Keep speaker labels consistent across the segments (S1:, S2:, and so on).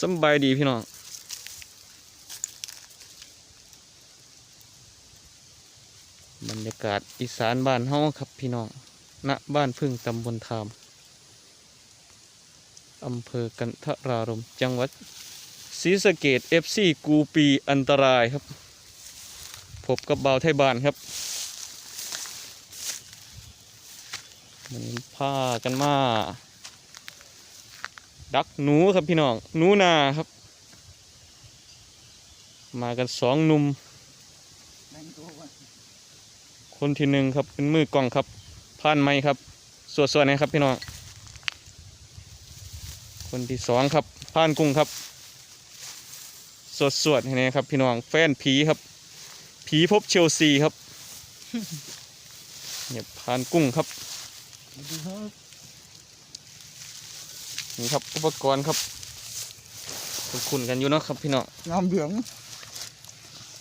S1: สบายดีพี่น้องบรรยากาศอีสานบ้านเฮาครับพี่น้องณบ้านพึ่งตำบลทามอำเภอกันทรารมจังหวัดศรีสะเกดเอฟซีกูปีอันตรายครับ พบกับเบาไทยบ้านครับมันผ้ากันมา ดักหนูครับพี่น้องหนูนาครับ มากันสองหนุ่มคนที่หนึ่งครับเป็นมือกล้องครับผ่านไม้ครับสวดสวดนะครับพี่น้องคนที่สองครับผ่านกุ้งครับ สวดสวดให้นะครับ พี่น้องแฟนผีครับ ผีพบเชลซีครับเนี่ยผ่านกุ้งครับ นี่ครับอุปกรณ์ครับคุ้นๆกันอยู่เนาะครับพี่น้อง
S2: งามเหลือง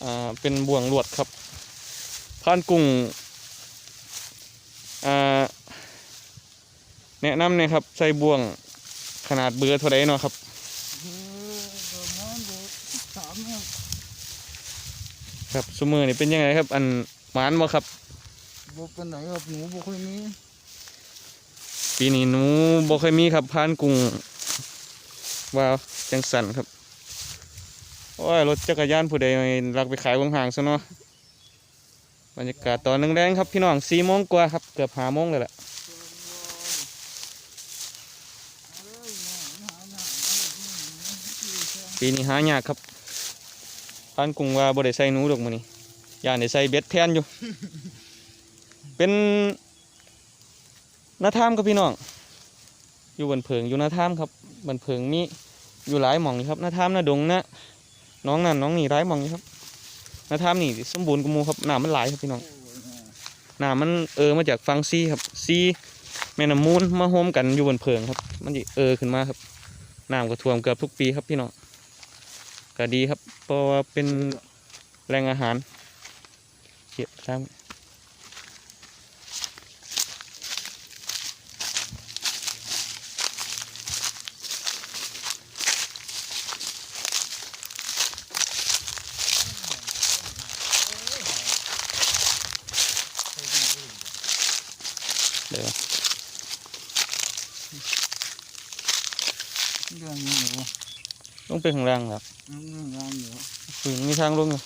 S1: อ่าเป็นบ่วงลวดครับผ่านกุ้งอ่าแนะนำเนี่ยครับใส่บ่วงขนาดเบือเท่าไรเนาะครับ
S2: เออประมาณเดือนสามเนี่ย
S1: ครับสมือนี่เป็นยังไงครับ อันหมานบ่ครับ
S2: บ่เป็นไหนครับหนูบ่ค่อยมี
S1: ปีนี้หนูบ่เคยมีครับผ่านกุ้งว่าวจังสันครับ โอ้ย รถจักรยานผู้ใดลักไปขายบนห่างซะเนาะบรรยากาศตอนแรงๆครับพี่น้องสี่โมงกว่าครับ เกือบห้าโมงเลยแหละปีนี้หายากครับพันกุ้งว่าบ่ได้ใส่หนูดอกมื้อนี้ย่านได้ใส่เบ็ดแทนอยู่ เป็น นาทามครับพี่น้อง อยู่บนเพิงอยู่นาทามครับบนเพิงมีอยู่หลายหม่องนี่ครับนาทามนาดงนะน้องนั่นน้องนี่หลายหม่องนี่ครับนาทามนี่สมบูรณ์กว่าหมู่ครับน้ำมันหลายครับพี่น้องน้ำมันเออมาจากฟังซีครับซีแม่น้ำมูลมาโฮมกันอยู่บนเพิงครับ มันสิเออขึ้นมาครับน้ำก็ท่วมเกือบทุกปีครับพี่น้องก็ดีครับเพราะว่าเป็นแหล่งอาหารเก็บตาม เดี๋ยว
S2: เรื่องนี้เหรอ
S1: ลงไปข้างล่างครับ
S2: เรื่องงามเหรอ
S1: คือมีทางลงอยู่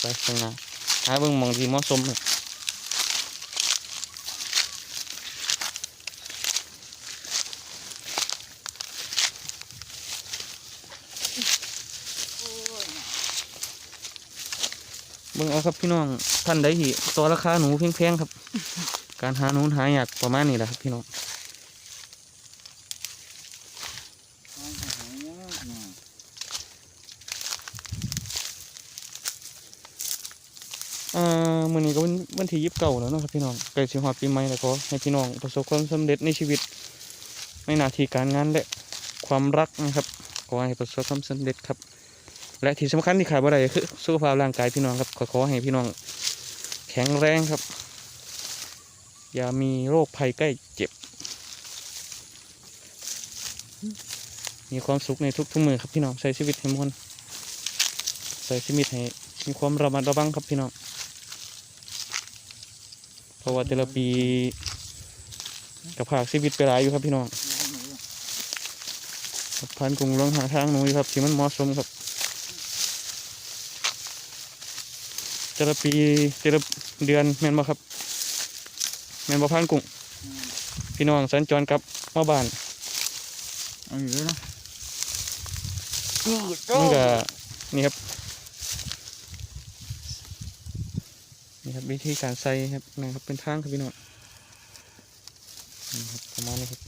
S1: ไปข้างหน้าหาเบิ่งหมองที่เหมาะสมเลย เบิ่งเอาครับพี่น้องท่านใดที่ตัวราคาหนูแพงๆครับ การหาหนูหายากประมาณนี้แหละครับพี่น้อง
S2: ทางหายากนะ
S1: อ่ามื้อนี้ก็วันวันที่ยิบเก่าแล้วนะครับพี่น้องใกล้สิฮอดปีใหม่แล้วก็ให้พี่น้องประสบความสำเร็จในชีวิต ในหน้าที่การงานและความรักนะครับขอให้ประสบความสำเร็จครับ และที่สำคัญที่ขาดบ่ได้ก็คือสุขภาพร่างกายพี่น้องครับขอขอให้พี่น้อง แข็งแรงครับ อย่ามีโรคภัยใกล้เจ็บ มีความสุขในทุกๆมือครับพี่น้องใช้ชีวิตให้มวลใช้ชีวิตให้มีความระมัดระวังครับพี่น้องเพราะว่าแต่ละปีกับภาคชีวิตไปหลายอยู่ครับพี่น้องพันกรุงลองหาทางหนูอยู่ครับที่มันเหมาะสมครับ แต่ละปีแต่ละเดือนแม่นบ่ครับแม่นบ่พันกรุงพี่น้องสัญจรกลับมาบ้าน
S2: เอาอยู่เลยนะ
S1: มันก็นี่ครับนี่ครับวิธีการใส่ครับนะครับเป็นทางครับพี่น้องนี่ครับประมาณนี้ครับ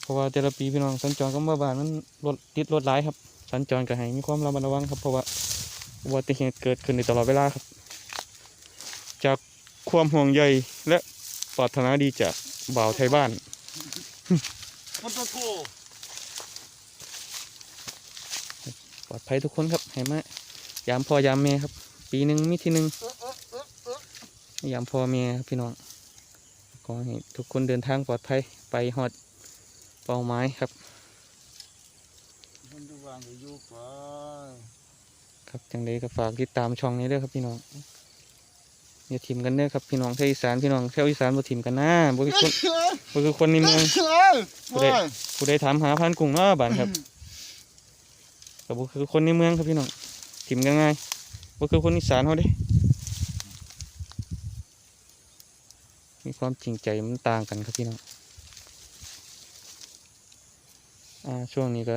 S1: เพราะว่าแต่ละปีพี่น้องสัญจรก็มาบ้านมันรถติดรถหลายครับ สัญจรก็ให้มีความระมัดระวังครับเพราะว่า อุบัติเหตุเกิดขึ้นในตลอดเวลาครับ จากความห่วงใยและปรารถนาดีจากบ่าวไทยบ้านปลอดภัยทุกคนครับให้มายามพอยามแม่ครับ ปีหนึ่งมีทีหนึ่งยามพอแม่ครับพี่น้องขอให้ทุกคนเดินทางปลอดภัยไปฮอดเป้าหมายครับ ครับจังเลยก็ฝากติดตามช่องนี้ด้วยครับพี่น้องอย่าทิมกันเด้อครับพี่น้องเทวอีสานพี่น้องเทวอีสานบ่ทิมกันนะบ่คือคนบ่คือคนในเมืองผู้ใดผู้ใดถามหาพันกุ้งเนาะบ้านครับก็บ่คือคนในเมืองครับพี่น้องทิมกันง่ายบ่คือคนอีสานเฮาเด้มีความจริงใจมันต่างกันครับพี่น้องอ่าช่วงนี้ก็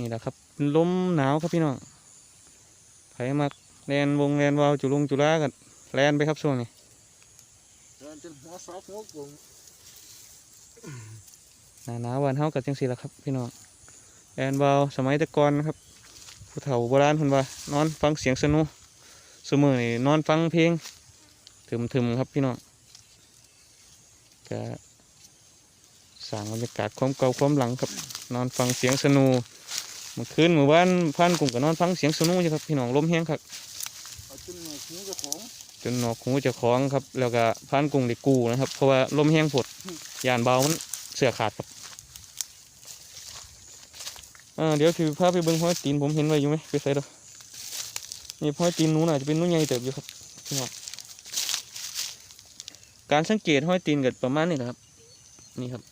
S1: นี่แหละครับลมหนาวครับพี่น้องไผมักแลนวงแลนวาวจุลงจุฬากันแลนไปครับช่วงนี้
S2: เดินจนหัวซับหัวกลม
S1: หนาหนาววันเฮากับจังสีละครับพี่น้องแอนบาวสมัยแตะกอนนะครับผู้เฒ่าโบราณเพิ่นว่านอนฟังเสียงสนุสมือนี่นอนฟังเพลงถึมๆครับพี่น้องก็สร้างบรรยากาศความเก่าความหลังครับ นอนฟังเสียงสนุเมื่อคืนเมื่อวานพันกลุ่มก็นอนฟังเสียงสนุอยู่ครับพี่น้องลมแห้งครับ
S2: เอาจนหนูหูเจ้าของ
S1: จนหนวกหูเจะคล้าของครับ แล้วก็พันกลุ่มได้กูนะครับ เพราะว่าลมแห้งผดยานเบามันเสือขาดครับอ่าเดี๋ยวคือพาไปเบิ้งห้อยตีนผมเห็นไว้อยู่ไหมไปใส่ดอกนี่ห้อยตีนหนูน่าจะเป็นหนูใหญ่เติบอยู่ครับพี่น้องการสังเกตห้อยตีนกับประมาณนี้นะครับ นี่ครับ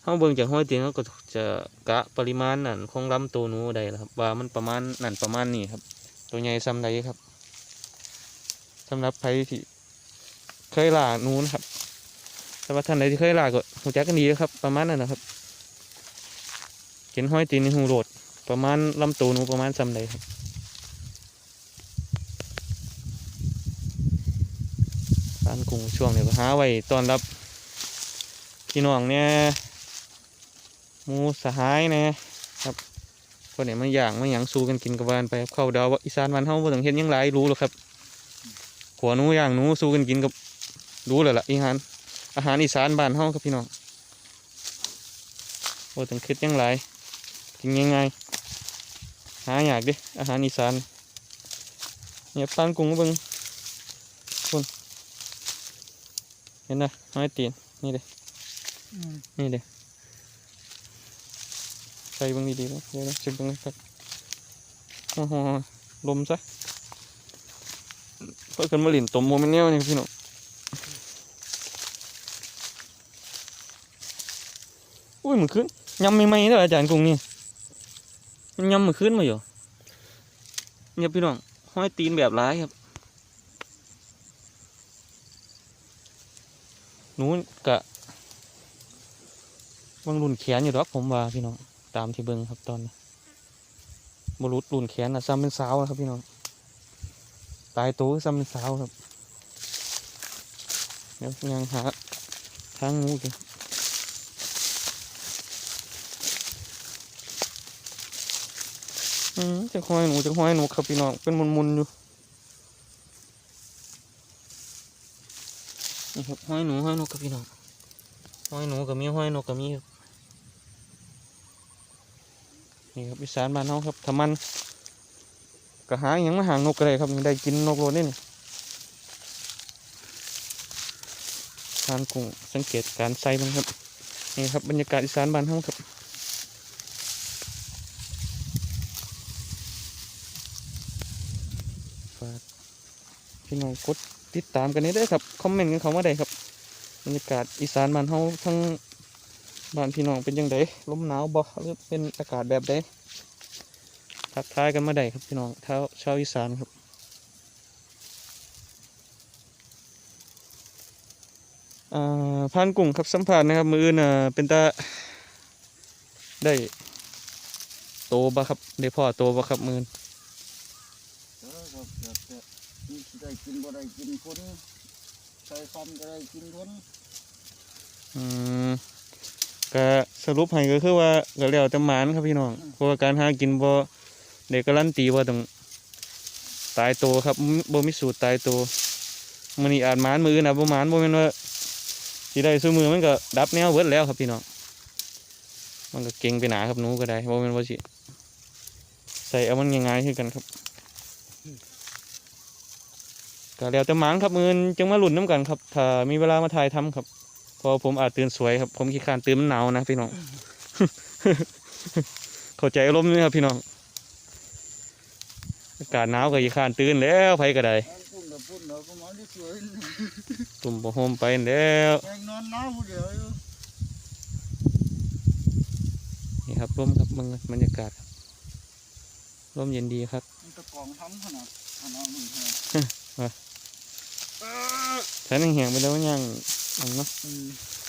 S1: เขาเบิ่งจากห้อยตีนเขาก็จะกะปริมาณนั่นของลำตัวนูใดนะครับว่ามันประมาณนั่นประมาณนี้ครับ ตัวใหญ่ซ้ำใดครับสำหรับใครที่เคยล่าหนูนะครับแต่ว่าท่านใดที่เคยล่าก็หูจักกันดีนะครับ ประมาณนั้นนะครับเห็นห้อยตีนในหูโหลดประมาณลำตัวนูประมาณซ้ำใดครับบ้านกุ้งช่วงเนี้ก็หาไว้ตอนรับพี่น้องเนี่ย มูสหายเนี่ยครับคนเนี่ยมันอย่างมันหยังสู้กันกินกับวานไปครับเข้าดาวว่าอีสานวันเฮาบ่ต้องเห็นหยังไรรู้หรอกครับขัวหนูย่างหนูสู้กันกินกับรู้เลยล่ะอาหารอาหารอีสานบ้านเฮาครับพี่น้องโอ้ต้องคิดยังไงกินยังไงหาอยากเดิอาหารอีสานเนี่ยปานกุ้งมาเบิ่งคุณเห็นนะน้อยตีนนี่เด้
S2: อืม
S1: นี่เด้ ใส่เบิ่งดีๆนะเดี๋ยวนะเช็คเบิ่งครับโอ้โหลมซะเพื่อกันมาหลินตมโมเมนเนียนี่พี่น้องอุ้ยมันขึ้นยำใหม่ๆเด้ออาจารย์กุ้งนี่มันยำมันขึ้นมาอยู่เนี่ยพี่น้องห้อยตีนแบบร้ายครับนู้นกะบางรุ่นแขนอยู่ดอกผมว่าพี่น้อง ตามที่เบิ้งครับตอนนี้บรุษรุ่นแขนนะซ้ำเป็นสาวครับพี่น้องตายตัวซ้ำเป็นสาวครับเดี๋ยวยังหาทางงูกันอืมจะห้อยหนูจะห้อยหนูครับพี่น้องเป็นมุนๆอยู่นี่ครับห้อยหนูห้อยหนูครับพี่น้องห้อยหนูกับมีห้อยหนกกับมีครับ นี่ครับอีสานบ้านเฮาครับถ้ามันก็หาอหยังมาหางนกก็ได้ครับได้กินนกโลนี่นี่ทานกุ้งสังเกตการใส่มันครับนี่ครับบรรยากาศอีสานบ้านเฮาครับฝากพี่น้องกดติดตามกันนี้ด้วยครับคอมเมนต์กันเขามาได้ครับบรรยากาศอีสานบ้านเฮาทั้ง บ้านพี่น้องเป็นยังไงลมหนาวบ่หรือเป็นอากาศแบบใดทักทายกันมาได้ครับพี่น้องเท้าชาวอีสานครับ อ่าพานกุ้งครับสัมผัสนะครับ มืออื่นอ่าเป็นตาได้โตบะครับได้พ่อโตบะครับมืออน
S2: เออก็เกิดแต่นี่สิได้กินบ่ได้กินคนใส่ฟันก็ได้กินคน
S1: อืม ก็สรุปให้ก็คือว่าก็แล้วแต่หมานครับพี่น้องเพราะว่าการหากินบ่เด็กการันตีว่าต้องตายโตครับบ่มีสูตรตายโตมื้อนี้อาจหมานมืออื่นอาจบ่หมานบ่แม่นว่าสิได้ซื้อมือมันก็ดับแนวเบิดแล้วครับพี่น้องมันก็เก่งไปหนาครับหนูก็ได้เพราะมันว่าสิใส่เอามันง่ายๆขึ้นกันครับก็แล้วแต่หมางครับมือนจังมาหลุนน้ำกันครับถ้ามีเวลามาถ่ายทำครับเพอผมอาจตื่นสวยครับ ผมขี้คร้านตื่นมันหนาวนะพี่น้อง เข้าใจอารมณ์นี่ครับพี่น้อง อากาศหนาวก็ขี้คร้านตื่นแล้วไผก็ได้
S2: แองปุ่นกับปุ่นเราก็มาที่สวย
S1: ตุ่มบ่โฮมไปแล้ว
S2: แองนอนหนาวผู้เดียวอยู่
S1: นี่ครับร่มครับมึงบรรยากาศครับร่มเย็นดีครับ
S2: มันตะกองทำขนาดขนาดนี้แฮะ
S1: อะ
S2: เออ
S1: แสนแห้งๆไปแล้วย่าง
S2: 嗯嗯.